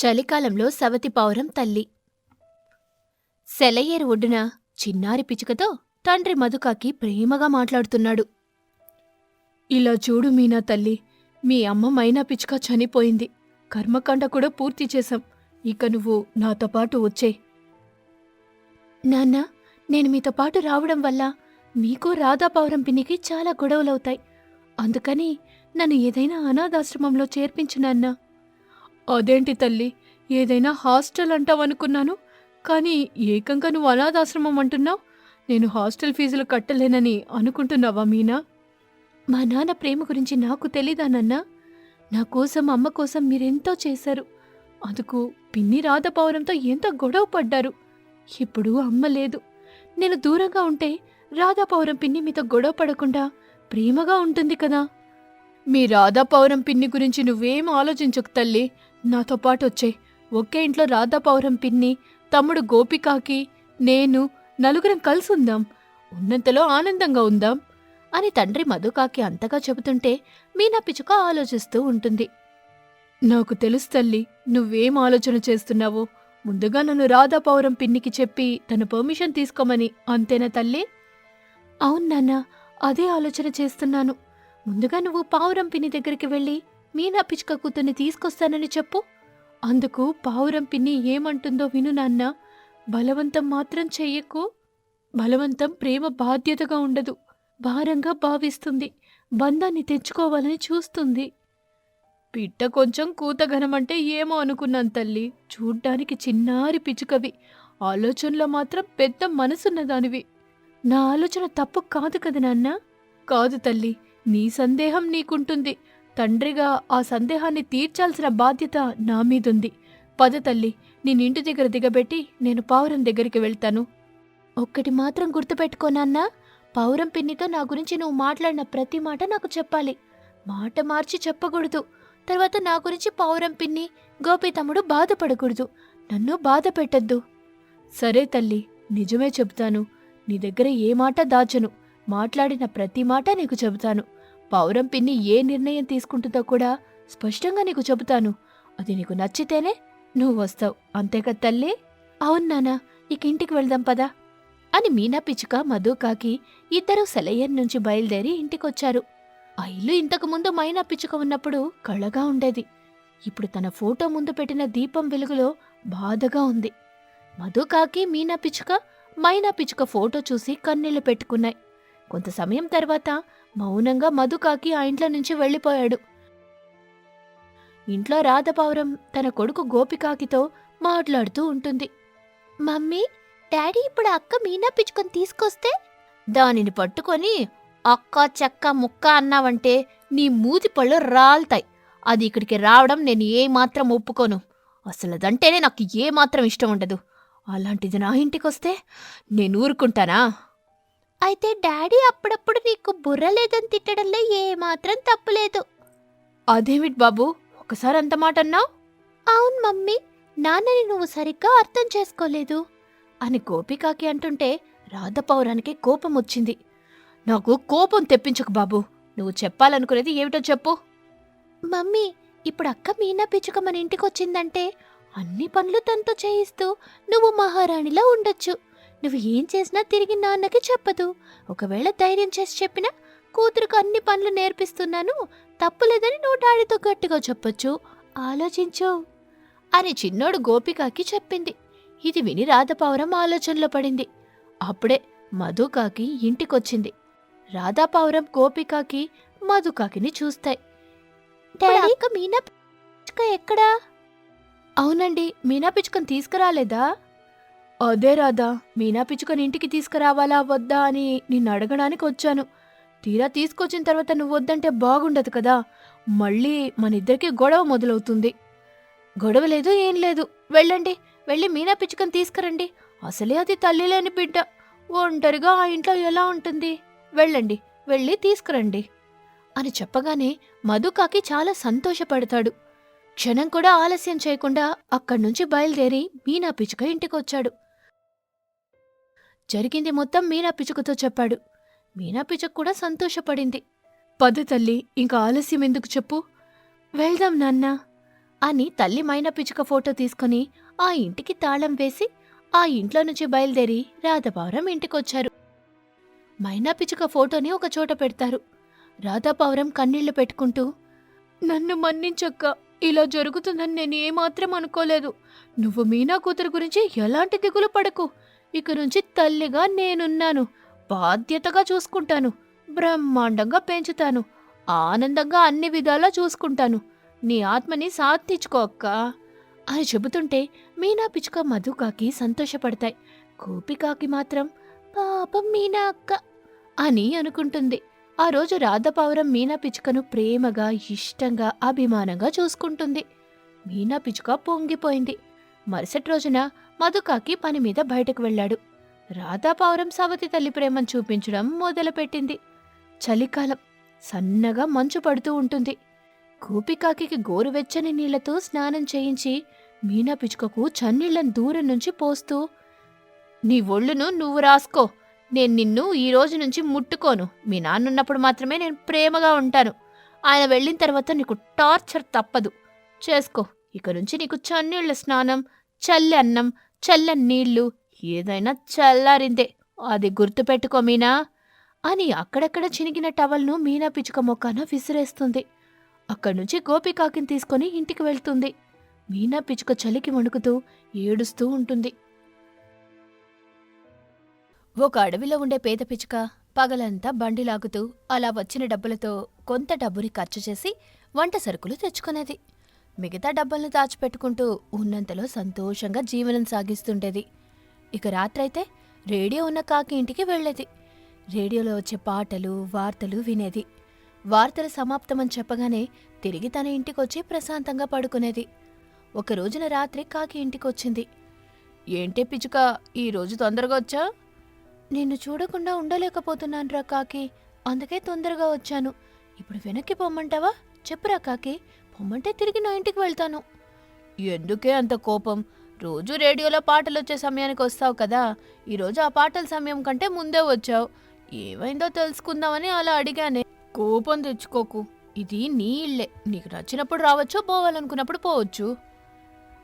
చలికాలంలో సవతి పావురం తల్లి. సెలయేరు ఒడ్డున చిన్నారి పిచుకతో తండ్రి మధుకాకి ప్రేమగా మాట్లాడుతున్నాడు. ఇలా చూడు మీనా తల్లి మీ అమ్మ మైనా పిచుక చనిపోయింది. కర్మకాండ కూడా పూర్తి చేశాం. ఇక నువ్వు నాతో పాటు వచ్చే. నాన్న నేను మీతో పాటు రావడం వల్ల మీకు రాధా పౌరం పిన్నికి చాలా గొడవలవుతాయి. అందుకని నన్ను ఏదైనా అనాథాశ్రమంలో చేర్పించినాన్నా అదేంటి తల్లి? ఏదైనా హాస్టల్ అంటావనుకున్నాను కానీ ఏకంగా నువ్వు అనాథాశ్రమం అంటున్నావు. నేను హాస్టల్ ఫీజులు కట్టలేనని అనుకుంటున్నావా మీనా? మా నాన్న ప్రేమ గురించి నాకు తెలీదా నాన్న? నా కోసం అమ్మ కోసం మీరెంతో చేశారు. అందుకు పిన్ని రాధపౌరంతో ఎంతో గొడవ పడ్డారు. ఇప్పుడు అమ్మ లేదు. నేను దూరంగా ఉంటే రాధాపౌరం పిన్ని మీతో గొడవ పడకుండా ప్రేమగా ఉంటుంది కదా. మీ రాధాపౌరం పిన్ని గురించి నువ్వేం ఆలోచించకు తల్లి. నాతో పాటు వచ్చేయ్ ఒకే ఇంట్లో రాధాపౌరం పిన్ని తమ్ముడు గోపికాకి నేను నలుగురం కలిసి ఉందాం. ఉన్నంతలో ఆనందంగా ఉందాం అని తండ్రి మధుకాకి అంతగా చెబుతుంటే మీనా పిచుక ఆలోచిస్తూ ఉంటుంది. నాకు తెలుసు తల్లి నువ్వేం ఆలోచన చేస్తున్నావో? ముందుగా నన్ను రాధాపౌరం పిన్నికి చెప్పి తన పర్మిషన్ తీసుకోమని అంతేనా తల్లి? అవును నాన్న అదే ఆలోచన చేస్తున్నాను. ముందుగా నువ్వు పావురం పిన్ని దగ్గరికి వెళ్ళి మీనా పిచ్చుక కూతుర్ని తీసుకొస్తానని చెప్పు. అందుకు పావురం పిన్ని ఏమంటుందో విను నాన్న. బలవంతం మాత్రం చెయ్యకు. బలవంతం ప్రేమ బాధ్యతగా ఉండదు. భారంగా భావిస్తుంది. బంధాన్ని తెచ్చుకోవాలని చూస్తుంది. పిట్ట కొంచెం కూతఘనమంటే ఏమో అనుకున్నాను తల్లి. చూడ్డానికి చిన్నారి పిచ్చుకవి. ఆలోచనలో మాత్రం పెద్ద మనసున్నదానివి. నా ఆలోచన తప్పు కాదు కదా నాన్న? కాదు తల్లి. నీ సందేహం నీకుంటుంది. తండ్రిగా ఆ సందేహాన్ని తీర్చాల్సిన బాధ్యత నా మీదుంది. పద తల్లి నేను ఇంటి దగ్గర దిగబెట్టి నేను పావురం దగ్గరికి వెళ్తాను. ఒక్కటి మాత్రం గుర్తుపెట్టుకో నాన్న. పావురం పిన్నితో నా గురించి నువ్వు మాట్లాడిన ప్రతి మాట నాకు చెప్పాలి. మాట మార్చి చెప్పకూడదు. తర్వాత నా గురించి పావురం పిన్ని గోపి తమ్ముడు బాధపడకూడదు. నన్ను బాధ పెట్టద్దు. సరే తల్లి నిజమే చెబుతాను. నీ దగ్గర ఏ మాట దాచను. మాట్లాడిన ప్రతి మాట నీకు చెబుతాను. పౌరం పిన్ని ఏ నిర్ణయం తీసుకుంటుందో కూడా స్పష్టంగా నీకు చెబుతాను. అది నీకు నచ్చితేనే నువ్వు వస్తావు. అంతేగా తల్లి? అవును నానా ఇక ఇంటికి వెళ్దాం పదా అని మీనా పిచ్చుక మధుకాకి ఇద్దరూ సెలయర్ నుంచి బయలుదేరి ఇంటికొచ్చారు. ఆ ఇల్లు ఇంతకుముందు మైనా పిచ్చుక ఉన్నప్పుడు కళగా ఉండేది. ఇప్పుడు తన ఫోటో ముందు పెట్టిన దీపం వెలుగులో బాధగా ఉంది. మధుకాకి మీనా పిచ్చుక మైనా పిచ్చుక ఫోటో చూసి కన్నీళ్ళు పెట్టుకున్నాయి. కొంత సమయం తర్వాత మౌనంగా మధుకాకి ఆ ఇంట్లో నుంచి వెళ్ళిపోయాడు. ఇంట్లో రాధపౌరం తన కొడుకు గోపికాకితో మాట్లాడుతూ ఉంటుంది. మమ్మీ డాడీ ఇప్పుడు అక్క మీనా పిచ్చుకొని తీసుకొస్తే? దానిని పట్టుకొని అక్క చెక్క ముక్క అన్నావంటే నీ మూతి పళ్ళు రాల్తాయి. అది ఇక్కడికి రావడం నేను ఏమాత్రం ఒప్పుకోను. అసలు అదంటేనే నాకు ఏమాత్రం ఇష్టం ఉండదు. అలాంటిది నా ఇంటికొస్తే నేను ఊరుకుంటానా? అయితే డాడీ అప్పుడప్పుడు నీకు బుర్ర లేదని తిట్టడంలో ఏమాత్రం తప్పులేదు అదేమిటి బాబు? ఒకసారి అంత మాట అన్నావు? అవును మమ్మీ. నాన్నని నువ్వు సరిగ్గా అర్థం చేసుకోలేదు. అని గోపికాకి అంటుంటే రాధపౌరానికి కోపం వచ్చింది. నాకు కోపం తెప్పించకు బాబు. నువ్వు చెప్పాలనుకునేది ఏమిటో చెప్పు. మమ్మీ ఇప్పుడు అక్క మీనా పిచ్చుక మన ఇంటికొచ్చిందంటే అన్ని పనులు తనతో చేయిస్తూ నువ్వు మహారాణిలా ఉండొచ్చు. నువ్వు ఏం చేసినా తిరిగి నాన్నకి చెప్పదు. ఒకవేళ ధైర్యం చేసి చెప్పినా కూతురుకు అన్ని పనులు నేర్పిస్తున్నాను. తప్పులేదని నువ్వు డాడీతో గట్టిగా చెప్పొచ్చు. ఆలోచించు. అని చిన్నోడు గోపికాకి చెప్పింది. ఇది విని రాధపావురం ఆలోచనలో పడింది. అప్పుడే మధుకాకి ఇంటికొచ్చింది. రాధాపావురం గోపికాకి మధుకాకిని చూస్తాయి. మీనా పిచ్చుక ఎక్కడా? అవునండి. మీనా పిచ్చుకని తీసుకురాలేదా? అదే రాదా మీనా పిచ్చుకని ఇంటికి తీసుకురావాలా వద్దా అని నిన్ను అడగడానికి వచ్చాను. తీరా తీసుకొచ్చిన తర్వాత నువ్వు వద్దంటే బాగుండదు కదా. మళ్ళీ మన ఇద్దరికి గొడవ మొదలవుతుంది. గొడవ లేదు ఏం లేదు. వెళ్ళండి వెళ్ళి మీనా పిచ్చుకని తీసుకురండి. అసలే అది తల్లి లేని బిడ్డ. ఒంటరిగా ఆ ఇంట్లో ఎలా ఉంటుంది? వెళ్ళండి వెళ్ళి తీసుకురండి. అని చెప్పగానే మధుకాకి చాలా సంతోషపడతాడు. క్షణం కూడా ఆలస్యం చేయకుండా అక్కడ్నుంచి బయలుదేరి మీనా పిచ్చుక ఇంటికొచ్చాడు. జరిగింది మొత్తం మీనా పిచ్చుకతో చెప్పాడు. మీనా పిచ్చుక కూడా సంతోషపడింది. పద తల్లి ఇంకా ఆలస్యం ఎందుకు చెప్పు? వెళ్దాం నాన్నా. అని తల్లి మైనా పిచ్చుక ఫోటో తీసుకుని ఆ ఇంటికి తాళం వేసి ఆ ఇంట్లో నుంచి బయలుదేరి రాధపావురం ఇంటికొచ్చారు. మైనా పిచ్చుక ఫోటోని ఒక చోట పెడతారు. రాధాపావురం కన్నీళ్ళు పెట్టుకుంటూ నన్ను మన్నించక్క. ఇలా జరుగుతుందని నేను ఏమాత్రం అనుకోలేదు. నువ్వు మీనా కూతురు గురించి ఎలాంటి దిగులు పడకు. ఇక నుంచి తల్లిగా నేనున్నాను. బాధ్యతగా చూసుకుంటాను. బ్రహ్మాండంగా పెంచుతాను. ఆనందంగా అన్ని విధాలా చూసుకుంటాను. నీ ఆత్మని సాధించుకో అక్క. అని చెబుతుంటే మీనా పిచ్చుక మధుకాకి సంతోషపడతాయి. గోపికాకి మాత్రం పాపం మీనా అక్క అని అనుకుంటుంది. ఆ రోజు రాధపావురం మీనా పిచ్చుకను ప్రేమగా ఇష్టంగా అభిమానంగా చూసుకుంటుంది. మీనా పిచ్చుక పొంగిపోయింది. మరుసటి రోజున మధుకాకి పని మీద బయటకు వెళ్ళాడు. రాధాపావురం సవతి తల్లి ప్రేమను చూపించడం మొదలుపెట్టింది. చలికాలం సన్నగా మంచు పడుతూ ఉంటుంది. గోపికాకి గోరువెచ్చని నీళ్ళతో స్నానం చేయించి మీనా పిచ్చుకకు చన్నీళ్ళను దూరం నుంచి పోస్తూ నీ ఒళ్ళును నువ్వు రాసుకో. నేను నిన్ను ఈ రోజు నుంచి ముట్టుకోను. మీ నాన్నున్నప్పుడు మాత్రమే నేను ప్రేమగా ఉంటాను. ఆయన వెళ్ళిన తర్వాత నీకు టార్చర్ తప్పదు. చేసుకో. ఇక నుంచి నీకు చన్నీళ్ళ స్నానం చల్లి అన్నం చల్లని నీళ్ళు ఏదైనా చల్లారిందే. అది గుర్తుపెట్టుకో మీనా. అని అక్కడక్కడ చినిగిన టవల్ను మీనా పిచ్చుక మొక్కన విసిరేస్తుంది. అక్కడి నుంచి గోపికాకిని తీసుకొని ఇంటికి వెళ్తుంది. మీనా పిచ్చుక చలికి వణుకుతూ ఏడుస్తూ ఉంటుంది. ఒక అడవిలో ఉండే పేద పిచ్చుక పగలంతా బండి లాగుతూ అలా వచ్చిన డబ్బులతో కొంత డబ్బుని ఖర్చు చేసి వంట సరుకులు తెచ్చుకునేది. మిగతా డబ్బులను దాచిపెట్టుకుంటూ ఉన్నంతలో సంతోషంగా జీవనం సాగిస్తుండేది. ఇక రాత్రైతే రేడియో ఉన్న కాకి ఇంటికి వెళ్ళేది. రేడియోలో వచ్చే పాటలు వార్తలు వినేది. వార్తలు సమాప్తమని చెప్పగానే తిరిగి తన ఇంటికొచ్చి ప్రశాంతంగా పడుకునేది. ఒక రోజున రాత్రి కాకి ఇంటికొచ్చింది. ఏంటే పిచుక ఈ రోజు తొందరగా వచ్చా? నిన్ను చూడకుండా ఉండలేకపోతున్నానురా కాకి. అందుకే తొందరగా వచ్చాను. ఇప్పుడు వెనక్కి పొమ్మంటావా? చెప్పురా కాకి. పొమ్మంటే తిరిగి నా ఇంటికి వెళ్తాను. ఎందుకే అంత కోపం? రోజు రేడియోలో పాటలు వచ్చే సమయానికి వస్తావు కదా. ఈరోజు ఆ పాటల సమయం కంటే ముందే వచ్చావు. ఏమైందో తెలుసుకుందామని అలా అడిగానే. కోపం తెచ్చుకోకు. ఇది నీ ఇల్లే. నీకు నచ్చినప్పుడు రావచ్చు పోవాలనుకున్నప్పుడు పోవచ్చు.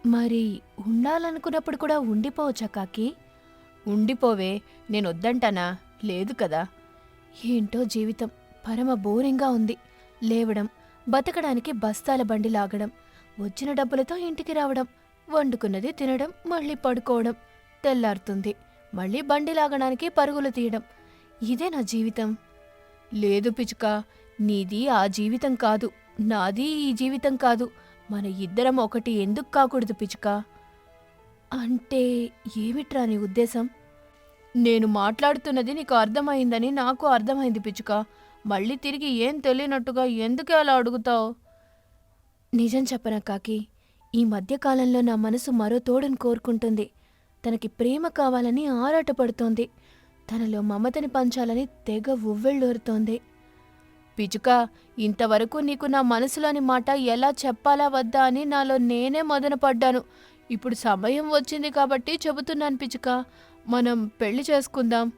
మరి ఉండాలనుకున్నప్పుడు కూడా ఉండిపోవచ్చా కాకి? ఉండిపోవే. నేను వద్దంటానా లేదు కదా. ఏంటో జీవితం. పరమ బోరింగ్గా ఉంది. లేవడం. బతకడానికి బస్తాల బండి లాగడం వచ్చిన డబ్బులతో ఇంటికి రావడం వండుకున్నది తినడం మళ్ళీ పడుకోవడం తెల్లారుతుంది. మళ్ళీ బండి లాగడానికి పరుగులు తీయడం. ఇదే నా జీవితం. లేదు పిచుక నీది ఆ జీవితం కాదు. నాది ఈ జీవితం కాదు. మన ఇద్దరం ఒకటి ఎందుకు కాకూడదు పిచుక అంటే ఏమిట్రా నీ ఉద్దేశం? నేను మాట్లాడుతున్నది నీకు అర్థమైందని నాకు అర్థమైంది పిచుక మళ్ళీ తిరిగి ఏం తెలియనట్టుగా ఎందుకు అలా అడుగుతావు? నిజం చెప్పనా కాకి ఈ మధ్యకాలంలో నా మనసు మరో తోడుని కోరుకుంటుంది. తనకి ప్రేమ కావాలని ఆరాటపడుతోంది. తనలో మమతని పంచాలని తెగ ఉవ్వెళ్ళూరుతోంది. పిచుక ఇంతవరకు నీకు నా మనసులోని మాట ఎలా చెప్పాలా వద్దా అని నాలో నేనే మదనపడ్డాను ఇప్పుడు సమయం వచ్చింది కాబట్టి చెబుతున్నాను పిచుక. మనం పెళ్ళి చేసుకుందాం.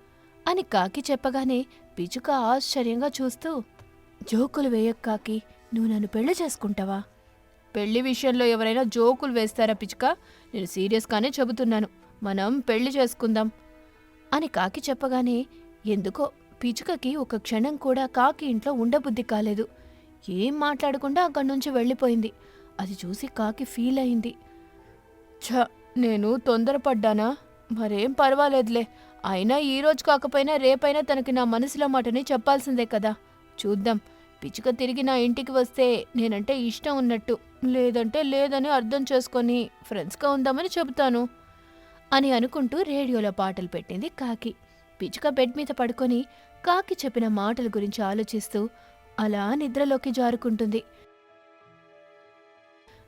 అని కాకి చెప్పగానే పిచుక ఆశ్చర్యంగా చూస్తూ జోకులు వేయక్ కాకి నువ్వు నన్ను పెళ్ళి చేసుకుంటావా? పెళ్ళి విషయంలో ఎవరైనా జోకులు వేస్తారా పిచుక? నేను సీరియస్గానే చెబుతున్నాను. మనం పెళ్ళి చేసుకుందాం. అని కాకి చెప్పగానే ఎందుకో పిచుకకి ఒక క్షణం కూడా కాకి ఇంట్లో ఉండబుద్ధి కాలేదు. ఏం మాట్లాడకుండా అక్కడి నుంచి వెళ్ళిపోయింది. అది చూసి కాకి ఫీల్ అయింది. ఛ నేను తొందరపడ్డానా? మరేం పర్వాలేదులే. అయినా ఈ రోజు కాకపోయినా రేపైనా తనకి నా మనసులో మాటని చెప్పాల్సిందే కదా. చూద్దాం. పిచ్చుక తిరిగి నా ఇంటికి వస్తే నేనంటే ఇష్టం ఉన్నట్టు. లేదంటే లేదని అర్థం చేసుకొని ఫ్రెండ్స్గా ఉందామని చెబుతాను. అని అనుకుంటూ రేడియోలో పాటలు పెట్టింది కాకి. పిచ్చుక బెడ్ మీద పడుకొని కాకి చెప్పిన మాటల గురించి ఆలోచిస్తూ అలా నిద్రలోకి జారుకుంటుంది.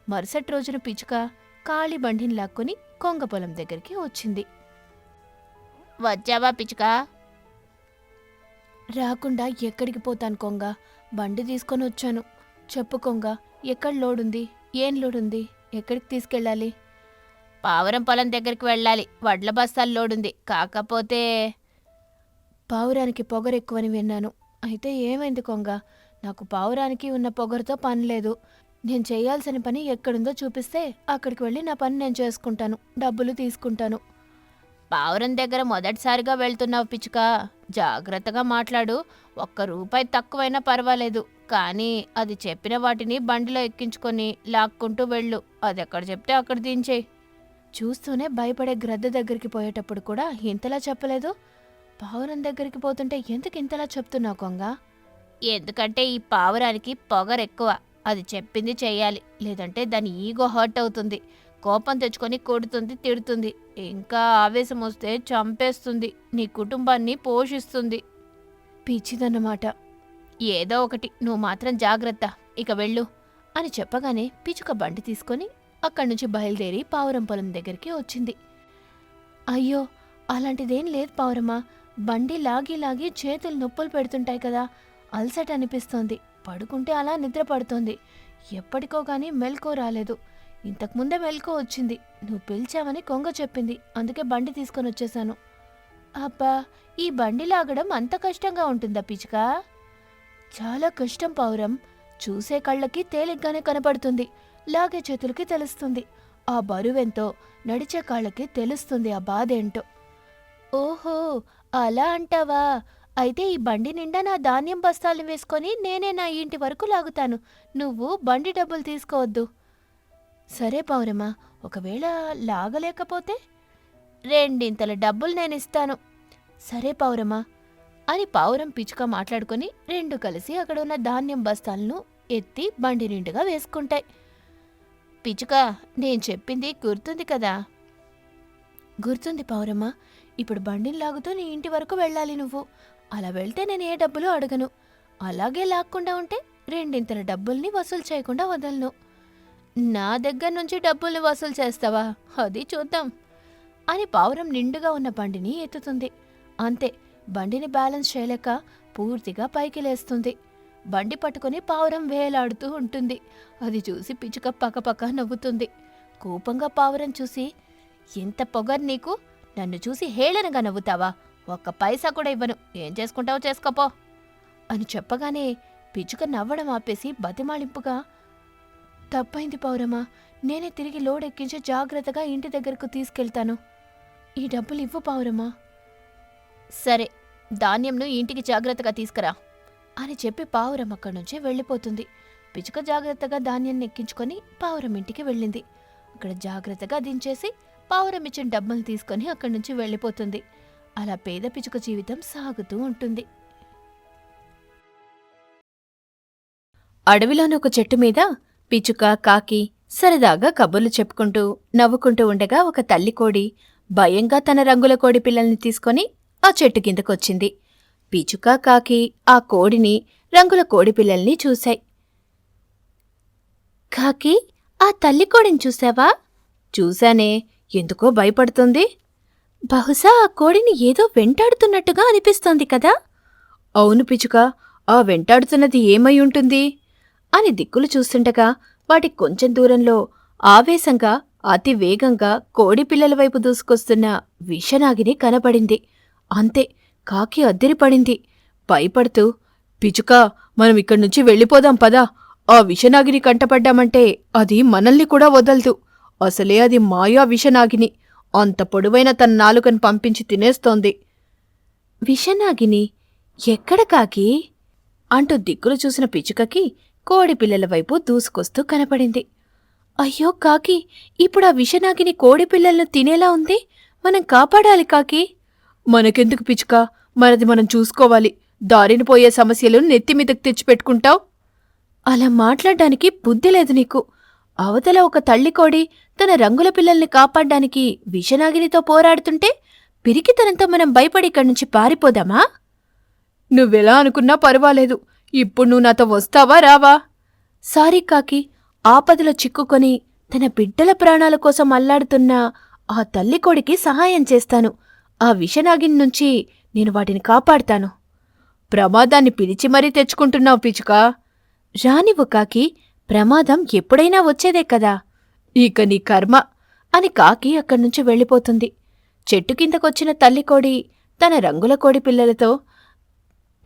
మరుసటి రోజున పిచ్చుక కాళీ బండిని లాక్కొని కొంగ పొలం దగ్గరికి వచ్చింది. వచ్చావా పిచ్చుక? రాకుండా ఎక్కడికి పోతాను కొంగ? బండి తీసుకొని వచ్చాను. చెప్పు కొంగ ఎక్కడ లోడుంది? ఏం లోడుంది? ఎక్కడికి తీసుకెళ్ళాలి? పావురం పొలం దగ్గరికి వెళ్ళాలి. వడ్ల బస్తాలు లోడుంది. కాకపోతే పావురానికి పొగరు ఎక్కువని విన్నాను. అయితే ఏమైంది కొంగ? నాకు పావురానికి ఉన్న పొగరుతో పని లేదు. నేను చేయాల్సిన పని ఎక్కడుందో చూపిస్తే అక్కడికి వెళ్ళి నా పని నేను చేసుకుంటాను. డబ్బులు తీసుకుంటాను. పావురం దగ్గర మొదటిసారిగా వెళ్తున్నావు పిచ్చుక. జాగ్రత్తగా మాట్లాడు. ఒక్క రూపాయి తక్కువైనా పర్వాలేదు. కానీ అది చెప్పిన వాటిని బండిలో ఎక్కించుకొని లాక్కుంటూ వెళ్ళు. అది ఎక్కడ చెప్తే అక్కడ దించేయి చూస్తూనే భయపడే గ్రద్ద దగ్గరికి పోయేటప్పుడు కూడా ఇంతలా చెప్పలేదు. పావురం దగ్గరికి పోతుంటే ఎందుకు ఇంతలా చెప్తున్నావు కొంగ? ఎందుకంటే ఈ పావురానికి పొగరెక్కువ. అది చెప్పింది చేయాలి లేదంటే దాని ఈగో హర్ట్ అవుతుంది. కోపం తెచ్చుకొని కొడుతుంది తిడుతుంది. ఇంకా ఆవేశం వస్తే చంపేస్తుంది. నీ కుటుంబాన్ని పోషిస్తుంది. పిచ్చిదన్నమాట. ఏదో ఒకటి నువ్వు మాత్రం జాగ్రత్త. ఇక వెళ్ళు అని చెప్పగానే పిచుక బండి తీసుకొని అక్కడి నుంచి బయలుదేరి పావురం పొలం దగ్గరికి వచ్చింది. అయ్యో అలాంటిదేం లేదు పావురమ్మా. బండి లాగి లాగి చేతులు నొప్పులు పెడుతుంటాయి కదా. అలసట అనిపిస్తోంది పడుకుంటే అలా నిద్ర పడుతోంది ఎప్పటికో కానీ మెల్కో రాలేదు. ఇంతకుముందే మెల్కో వచ్చింది. నువ్వు పిలిచావని కొంగ చెప్పింది. అందుకే బండి తీసుకొని వచ్చేసాను. అబ్బా ఈ బండి లాగడం అంత కష్టంగా ఉంటుందా పిచిక చాలా కష్టం పావురం. చూసే కళ్ళకి తేలిగ్గానే కనపడుతుంది. లాగే చేతులకి తెలుస్తుంది. ఆ బరువెంతో నడిచే కాళ్ళకి తెలుస్తుంది ఆ బాధేంటో. ఓహో అలా అంటావా? అయితే ఈ బండి నిండా నా ధాన్యం బస్తాలు వేసుకొని నేనే నా ఇంటి వరకు లాగుతాను. నువ్వు బండి డబ్బులు తీసుకోవద్దు. సరే పౌరమా ఒకవేళ లాగలేకపోతే రెండింతల డబ్బులు నేను ఇస్తాను. సరే పౌరమా అని పావురం పిచ్చుక మాట్లాడుకొని రెండు కలిసి అక్కడ ఉన్న ధాన్యం బస్తాలను ఎత్తి బండి నిండుగా వేసుకుంటాయి. పిచ్చుక నేను చెప్పింది గుర్తుంది కదా? గుర్తుంది పౌరమ్మ ఇప్పుడు బండిని లాగుతూ నీ ఇంటి వరకు వెళ్ళాలి నువ్వు. అలా వెళ్తే నేను ఏ డబ్బులు అడగను. అలాగే లాక్కుండా ఉంటే రెండింతల డబ్బుల్ని వసూలు చేయకుండా వదలను. నా దగ్గర నుంచి డబ్బుల్ని వసూలు చేస్తావా? అది చూద్దాం. అని పావురం నిండుగా ఉన్న బండిని ఎత్తుతుంది. అంతే బండిని బ్యాలెన్స్ చేయలేక పూర్తిగా పైకి లేస్తుంది. బండి పట్టుకుని పావురం వేలాడుతూ ఉంటుంది. అది చూసి పిచ్చుక పక్కపక్క నవ్వుతుంది. కోపంగా పావురం చూసి ఎంత పొగర్ నీకు? నన్ను చూసి హేళనగా నవ్వుతావా? ఒక్క పైసా కూడా ఇవ్వను. ఏం చేసుకుంటావో చేసుకోపో. అని చెప్పగానే పిచ్చుక నవ్వడం ఆపేసి బతిమాలింపుగా తప్పైంది పౌరమా నేనే తిరిగి లోడ్ ఎక్కించి జాగ్రత్తగా ఇంటి దగ్గరకు తీసుకెళ్తాను. ఈ డబ్బులు ఇవ్వు పావురమా సరే ధాన్యంను ఇంటికి జాగ్రత్తగా తీసుకురా అని చెప్పి పావురం అక్కడి నుంచి వెళ్ళిపోతుంది. పిచుక జాగ్రత్తగా ధాన్యాన్ని ఎక్కించుకొని పావురం ఇంటికి వెళ్ళింది. అక్కడ జాగ్రత్తగా దించేసి పావురం ఇచ్చిన డబ్బులు తీసుకొని అక్కడి నుంచి వెళ్ళిపోతుంది. అలా పేద పిచుక జీవితం సాగుతూ ఉంటుంది. అడవిలోని ఒక చెట్టు మీద పిచుక కాకి సరదాగా కబుర్లు చెప్పుకుంటూ నవ్వుకుంటూ ఉండగా ఒక తల్లి కోడి భయంగా తన రంగుల కోడి పిల్లల్ని తీసుకొని ఆ చెట్టు కిందకొచ్చింది. పిచుక కాకి ఆ కోడిని రంగుల కోడి పిల్లల్ని చూశాయి. కాకి ఆ తల్లి కోడిని చూసావా చూశానే. ఎందుకో భయపడుతుంది. బహుశా ఆ కోడిని ఏదో వెంటాడుతున్నట్టుగా అనిపిస్తోంది కదా. అవును పిచుక ఆ వెంటాడుతున్నది ఏమై ఉంటుంది? అని దిక్కులు చూస్తుండగా వాటి కొంచెం దూరంలో ఆవేశంగా అతి వేగంగా కోడి పిల్లల వైపు దూసుకొస్తున్న విషనాగిని కనపడింది అంతే కాకి అద్దెరిపడింది. భయపడుతూ పిచుక మనం ఇక్కడి నుంచి వెళ్ళిపోదాం పదా. ఆ విషనాగిని కంటపడ్డామంటే అది మనల్ని కూడా వదలదు. అసలే అది మాయా విషనాగిని. అంత పొడవైన తన నాలుకను పంపించి తినేస్తోంది. విషనాగిని ఎక్కడ కాకి? అంటూ దిక్కులు చూసిన పిచ్చుకకి కోడి పిల్లల వైపు దూసుకొస్తూ కనపడింది. అయ్యో కాకి ఇప్పుడు ఆ విషనాగిని కోడి పిల్లలను తినేలా ఉంది? మనం కాపాడాలి కాకి. మనకెందుకు పిచ్చుక? మనది మనం చూసుకోవాలి. దారిని పోయే సమస్యలు నెత్తిమీదకు తెచ్చిపెట్టుకుంటావు అలా మాట్లాడ్డానికి బుద్ధి లేదు నీకు. అవతల ఒక తల్లి కోడి తన రంగుల పిల్లల్ని కాపాడ్డానికి విషనాగినితో పోరాడుతుంటే పిరికితనంతో మనం భయపడి ఇక్కడి నుంచి పారిపోదామా? నువ్వెలా అనుకున్నా పర్వాలేదు. ఇప్పుడు నువ్వు నాతో వస్తావా రావా? సారీ కాకి ఆపదలో చిక్కుకొని తన బిడ్డల ప్రాణాల కోసం అల్లాడుతున్న ఆ తల్లి కోడికి సహాయం చేస్తాను. ఆ విషనాగిని నుంచి నేను వాటిని కాపాడుతాను. ప్రమాదాన్ని పిలిచి మరీ తెచ్చుకుంటున్నావు పిచుకా రానివ్వు కాకి ప్రమాదం ఎప్పుడైనా వచ్చేదే కదా. ఇక నీ కర్మ అని కాకి అక్కడ్నుంచి వెళ్ళిపోతుంది. చెట్టు కిందకొచ్చిన తల్లి కోడి తన రంగుల కోడి పిల్లలతో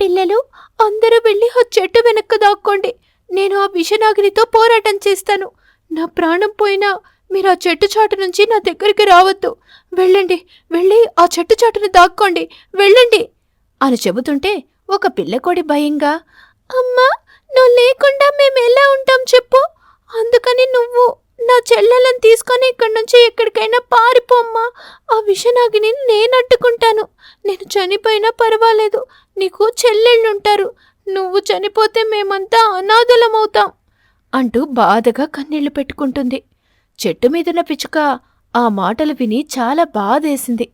పిల్లలు అందరూ వెళ్ళి ఆ చెట్టు వెనక్కు దాక్కోండి. నేను ఆ విషనాగినితో పోరాటం చేస్తాను. నా ప్రాణం పోయినా మీరు ఆ చెట్టు చాటు నుంచి నా దగ్గరికి రావద్దు. వెళ్ళండి వెళ్ళి ఆ చెట్టు చాటును దాక్కోండి. వెళ్ళండి అని చెబుతుంటే ఒక పిల్లకోడి భయంగా అమ్మా నువ్వు లేకుండా మేము ఎలా ఉంటాం చెప్పు. అందుకని నువ్వు నా చెల్లెలను తీసుకొని ఇక్కడి నుంచి ఎక్కడికైనా పారిపోమ్మా ఆ విషనాగిని నేను అట్టుకుంటాను నేను చనిపోయినా పర్వాలేదు. నీకు చెల్లెళ్ళుంటారు. నువ్వు చనిపోతే మేమంతా అనాథలమవుతాం అంటూ బాధగా కన్నీళ్ళు పెట్టుకుంటుంది. చెట్టు మీదున్న పిచ్చుక ఆ మాటలు విని చాలా బాధేసింది.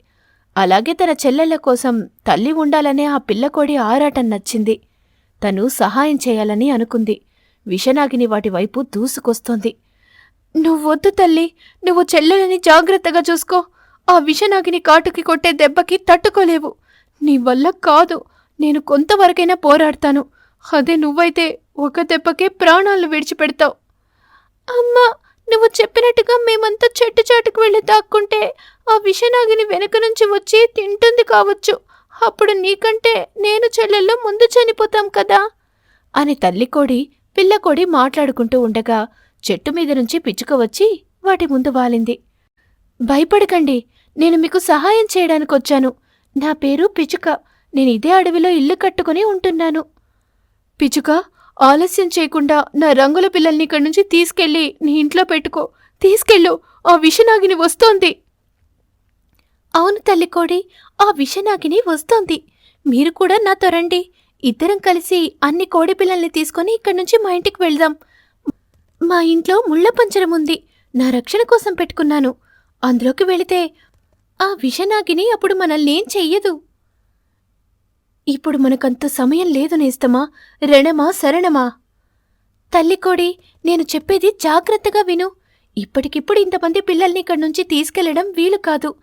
అలాగే తన చెల్లెళ్ళ కోసం తల్లి ఉండాలనే ఆ పిల్లకోడి ఆరాటం నచ్చింది. తను సహాయం చేయాలని అనుకుంది. విషనాగిని వాటి వైపు దూసుకొస్తోంది. నువ్వొద్దు తల్లి. నువ్వు చెల్లెలని జాగ్రత్తగా చూసుకో. ఆ విషనాగిని కాటుకి కొట్టే దెబ్బకి తట్టుకోలేవు. నీ వల్ల కాదు. నేను కొంతవరకైనా పోరాడతాను. అదే నువ్వైతే ఒక దెబ్బకే ప్రాణాలు విడిచిపెడతావు. అమ్మా నువ్వు చెప్పినట్టుగా మేమంతా చెట్టు చాటుకు వెళ్ళి దాక్కుంటే ఆ విషనాగిని వెనక నుంచి వచ్చి తింటుంది కావచ్చు. అప్పుడు నీకంటే నేను చెల్లెల్లో ముందు చనిపోతాం కదా. అని తల్లికోడి పిల్లకోడి మాట్లాడుకుంటూ ఉండగా చెట్టు మీద నుంచి పిచ్చుక వచ్చి వాటి ముందు వాలింది. భయపడకండి నేను మీకు సహాయం చేయడానికొచ్చాను. నా పేరు పిచ్చుక. నేను ఇదే అడవిలో ఇల్లు కట్టుకుని ఉంటున్నాను. పిచ్చుక ఆలస్యం చేయకుండా నా రంగుల పిల్లల్ని ఇక్కడి నుంచి తీసుకెళ్ళి నీ ఇంట్లో పెట్టుకో. తీసుకెళ్ళు ఆ విషనాగిని వస్తోంది. అవును తల్లికోడి ఆ విషనాగిని వస్తోంది. మీరు కూడా నాతో రండి. ఇద్దరం కలిసి అన్ని కోడి పిల్లల్ని తీసుకొని ఇక్కడి నుంచి మా ఇంటికి వెళ్దాం. మా ఇంట్లో ముళ్ళ పంచరం ఉంది. నా రక్షణ కోసం పెట్టుకున్నాను. అందులోకి వెళితే ఆ విషనాగిని అప్పుడు మనల్నేం చెయ్యదు. ఇప్పుడు మనకంత సమయం లేదు నేస్తమా? రణమా శరణమా? తల్లికోడి నేను చెప్పేది జాగ్రత్తగా విను. ఇప్పటికిప్పుడు ఇంతమంది పిల్లల్ని ఇక్కడి నుంచి తీసుకెళ్ళడం వీలు కాదు.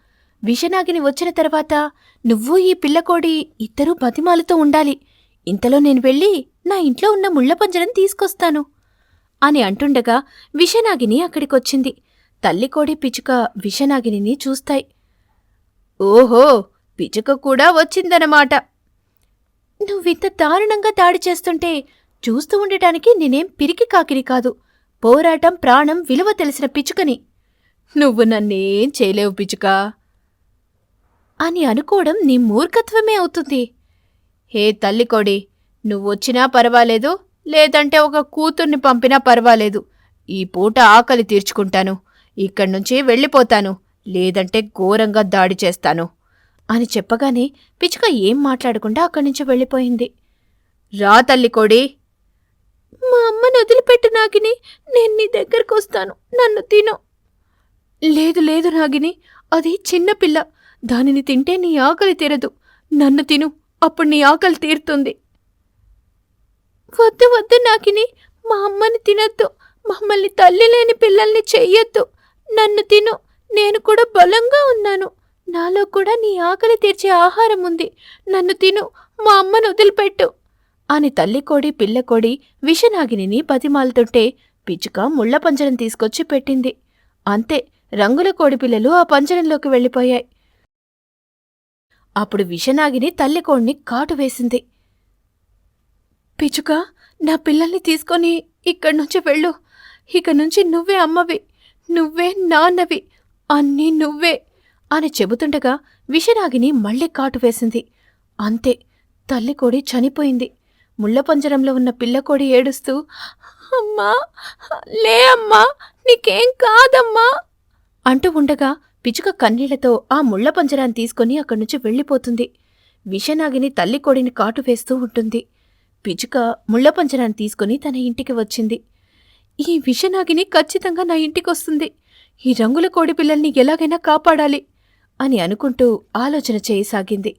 విషనాగిని వచ్చిన తర్వాత నువ్వు ఈ పిల్లకోడి ఇద్దరూ బతిమాలతో ఉండాలి. ఇంతలో నేను వెళ్ళి నా ఇంట్లో ఉన్న ముళ్ళ పంజరం తీసుకొస్తాను. అని అంటుండగా విషనాగిని అక్కడికొచ్చింది. తల్లికోడి పిచుక విషనాగిని చూస్తాయి. ఓహో పిచుక కూడా వచ్చిందనమాట. నువ్వింత దారుణంగా దాడి చేస్తుంటే చూస్తూ ఉండటానికి నేనేం పిరికి కాకిరి కాదు. పోరాటం ప్రాణం విలువ తెలిసిన పిచుకని. నువ్వు నన్నేం చేయలేవు పిచుక. అని అనుకోవడం నీ మూర్ఖత్వమే అవుతుంది. హే తల్లికోడి నువ్వొచ్చినా పర్వాలేదు. లేదంటే ఒక కూతుర్ని పంపినా పర్వాలేదు. ఈ పూట ఆకలి తీర్చుకుంటాను. ఇక్కడి నుంచి వెళ్ళిపోతాను. లేదంటే ఘోరంగా దాడి చేస్తాను. అని చెప్పగానే పిచ్చుక ఏం మాట్లాడకుండా అక్కడి నుంచి వెళ్ళిపోయింది. రా తల్లి కోడి. మా అమ్మను వదిలిపెట్టు నాగిని. నేను నీ దగ్గరకు వస్తాను. నన్ను తిను. లేదు లేదు నాగిని. అది చిన్నపిల్ల దానిని తింటే నీ ఆకలి తీరదు. నన్ను తిను. అప్పుడు నీ ఆకలి తీరుతుంది. వద్దు వద్దు నాకిని. మా అమ్మని తినద్దు. మమ్మల్ని తల్లి లేని పిల్లల్ని చెయ్యొద్దు. నన్ను తిను. నేను కూడా బలంగా ఉన్నాను. నాలో కూడా నీ ఆకలి తీర్చే ఆహారం ఉంది. నన్ను తిను. మా అమ్మను వదిలిపెట్టు. అని తల్లికోడి పిల్లకోడి విషనాగిని బతిమాలుతుంటే పిచ్చుక ముళ్ళ పంజరం తీసుకొచ్చి పెట్టింది. అంతే రంగుల కోడి పిల్లలు ఆ పంజరంలోకి వెళ్ళిపోయాయి. అప్పుడు విషనాగిని తల్లికోడిని కాటు వేసింది. పిచ్చుక నా పిల్లల్ని తీసుకొని ఇక్కడి నుంచి వెళ్ళు. ఇక నుంచి నువ్వే అమ్మవి. నువ్వే నాన్నవి. అన్నీ నువ్వే అని చెబుతుండగా విషనాగిని మళ్ళీ కాటు వేసింది. అంతే తల్లికోడి చనిపోయింది. ముళ్ళపంజరంలో ఉన్న పిల్లకోడి ఏడుస్తూ అమ్మా లే అమ్మా నీకేం కాదమ్మా అంటూ ఉండగా పిచుక కన్నీళ్ళతో ఆ ముళ్ళపంజరాన్ని తీసుకొని అక్కడి నుంచి వెళ్ళిపోతుంది. విషనాగిని తల్లికోడిని కాటు వేస్తూ ఉంటుంది. పిచుక ముళ్ళపంచనాన్ని తీసుకుని తన ఇంటికి వచ్చింది. ఈ విషనాగిని ఖచ్చితంగా నా ఇంటికొస్తుంది. ఈ రంగుల కోడి పిల్లల్ని ఎలాగైనా కాపాడాలి అని అనుకుంటూ ఆలోచన చేయసాగింది.